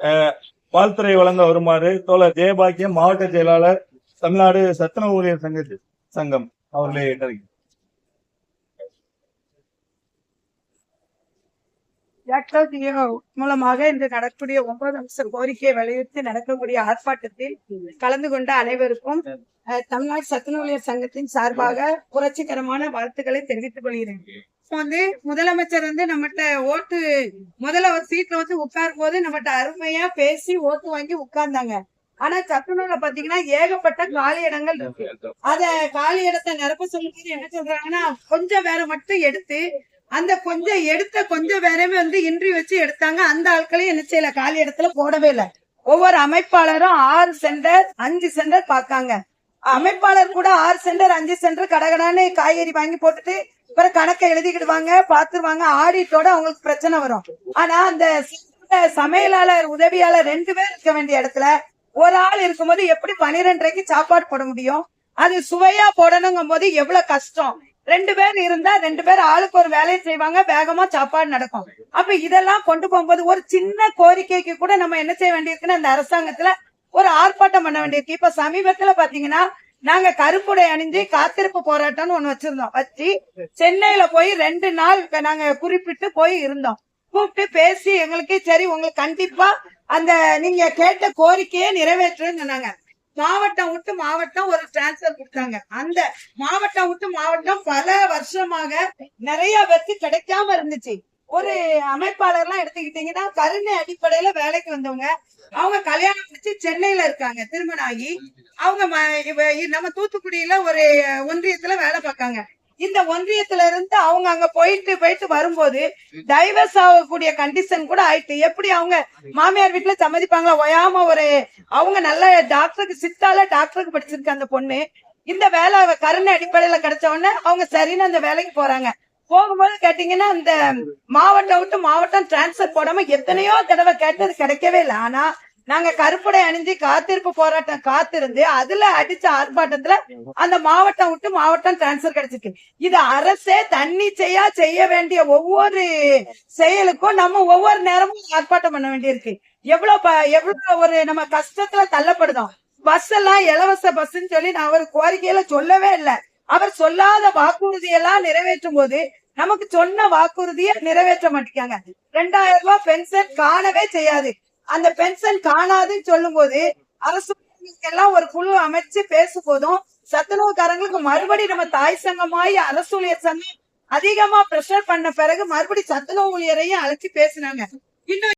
அஹ், வாழ்த்துறை வழங்க வருமாறு தோழர் ஜெயபாக்கியம் மாவட்ட செயலாளர் தமிழ்நாடு சத்துணவு ஊழியர் சங்க சங்கம் அவர்களை தெரிவிக்கிறேன். மூலமாக இன்று நடக்கக்கூடிய ஒன்பது அம்ச கோரிக்கையை வலியுறுத்தி நடக்கக்கூடிய ஆர்ப்பாட்டத்தில் கலந்து கொண்ட அனைவருக்கும் அஹ், தமிழ்நாடு சத்துணவுலியர் சங்கத்தின் சார்பாக புரட்சிகரமான வாழ்த்துக்களை தெரிவித்துக் கொள்கிறேன் இப்போ வந்து முதலமைச்சர் வந்து நம்மகிட்ட ஓட்டு முதல்ல ஒரு சீட்ல வந்து உட்காரும் போது நம்மகிட்ட அருமையா பேசி ஓட்டு வாங்கி உட்கார்ந்தாங்க. ஆனா சத்துணவுல பாத்தீங்கன்னா ஏகப்பட்ட காலி இடங்கள் இருக்கு. அத காலி இடத்தை நிரப்ப சொல்லும்போது என்ன சொல்றாங்கன்னா கொஞ்சம் வேற மட்டும் எடுத்து அந்த கொஞ்சம் எடுத்த கொஞ்சம் வேறவே வந்து இன்றி வச்சு எடுத்தாங்க. அந்த ஆட்களையும் என்ன செய்யல காலி இடத்துல போடவே இல்லை. ஒவ்வொரு அமைப்பாளரும் ஆறு சென்டர் அஞ்சு சென்டர் பார்க்காங்க அமைப்பாளர் கூட ஆறு சென்டர் அஞ்சு சென்டர் கடகடான்னு காய்கறி வாங்கி போட்டுட்டு அப்புறம் கணக்கை எழுதிக்கிடுவாங்க பாத்துருவாங்க ஆடிட்டோட அவங்களுக்கு பிரச்சனை வரும். ஆனா அந்த சமையலாளர் உதவியாளர் ரெண்டு பேர் இருக்க வேண்டிய இடத்துல ஒரு ஆள் இருக்கும்போது எப்படி பனிரெண்டரைக்கு சாப்பாடு போட முடியும்? அது சுவையா போடணுங்கும் போது எவ்வளவு கஷ்டம்? ரெண்டு பேர் இருந்தா ரெண்டு பேர் ஆளுக்கு ஒரு வேலையை செய்வாங்க வேகமா சாப்பாடு நடக்கும். அப்ப இதெல்லாம் கொண்டு போகும்போது ஒரு சின்ன கோரிக்கைக்கு கூட நம்ம என்ன செய்ய வேண்டியிருக்குன்னு அந்த அரசாங்கத்துல ஒரு ஆர்ப்பாட்டம் பண்ண வேண்டியிருக்கு. இப்ப சமீபத்துல பாத்தீங்கன்னா நாங்க கருப்புடை அணிஞ்சு காத்திருப்பு போராட்டம்னு ஒண்ணு வச்சிருந்தோம். வச்சு சென்னையில போய் ரெண்டு நாள் நாங்க குறிப்பிட்டு போய் இருந்தோம். கூப்பிட்டு பேசி எங்களுக்கு சரி உங்களுக்கு கண்டிப்பா அந்த நீங்க கேட்ட கோரிக்கையை நிறைவேற்றுன்னு சொன்னாங்க. மாவட்டம் விட்டு மாவட்டம் ஒரு டிரான்ஸ்பர் கொடுத்தாங்க. அந்த மாவட்டம் விட்டு மாவட்டம் பல வருஷமாக நிறைய பேருக்கு கிடைக்காம இருந்துச்சு. ஒரு அமைப்பாளர்லாம் எடுத்துக்கிட்டீங்கன்னா கருணை அடிப்படையில வேலைக்கு வந்தவங்க. அவங்க கல்யாணம் முடிச்சு சென்னையில இருக்காங்க திருமணம் ஆகி அவங்க ம- இ- நம்ம தூத்துக்குடியில ஒரு ஒன்றியத்துல வேலை பார்க்காங்க. இந்த ஒன்றியத்துல இருந்து அவங்க அங்க போயிட்டு போயிட்டு வரும்போது டைவர்ஸ் ஆகக்கூடிய கண்டிஷன் கூட ஆயிட்டு எப்படி அவங்க மாமியார் வீட்டுல சம்மதிப்பாங்களா? ஒயாம ஒரு அவங்க நல்ல டாக்டருக்கு சித்தால டாக்டருக்கு படிச்சிருக்கு அந்த பொண்ணு. இந்த வேலை கருணை அடிப்படையில கிடைச்ச உடனே அவங்க சரின்னு அந்த வேலைக்கு போறாங்க. போகும்போது கேட்டீங்கன்னா இந்த மாவட்டம் விட்டு மாவட்டம் டிரான்ஸ்பர் போடாம எத்தனையோ தடவை கேட்டது கிடைக்கவே இல்லை. ஆனா நாங்க கருப்புடை அணிஞ்சு காத்திருப்பு போராட்டம் காத்திருந்து அதுல அடிச்ச ஆர்ப்பாட்டத்துல அந்த மாவட்டம் விட்டு மாவட்டம் டிரான்ஸ்பர் கிடைச்சிருக்கு. இது அரசே தன்னிச்சையா செய்ய வேண்டிய ஒவ்வொரு செயலுக்கும் நம்ம ஒவ்வொரு நேரமும் ஆர்ப்பாட்டம் பண்ண வேண்டியிருக்கு. எவ்வளவு ப- எவ்வளவு ஒரு நம்ம கஷ்டத்துல தள்ளப்படுதோம். பஸ் எல்லாம் இலவச பஸ்ன்னு சொல்லி நான் ஒரு கோரிக்கையில சொல்லவே இல்லை. அவர் சொல்லாத வாக்குறுதியெல்லாம் நிறைவேற்றும் போது நமக்கு சொன்ன வாக்குறுதியை நிறைவேற்ற மாட்டேங்காங்க ரெண்டாயிரம் ரூபாய் பென்ஷன் காணவே செய்யாது. அந்த பென்ஷன் காணாதுன்னு சொல்லும் போது அரசு எல்லாம் ஒரு குழு அமைச்சு பேசும் போதும் சத்துணவுக்காரங்களுக்கு மறுபடி நம்ம தாய் சங்கமாயி அரசு ஊழியர் சங்கம் அதிகமா பிரஷர் பண்ண பிறகு மறுபடி சத்துணவு ஊழியரையும் அழைச்சு பேசினாங்க. இன்னும்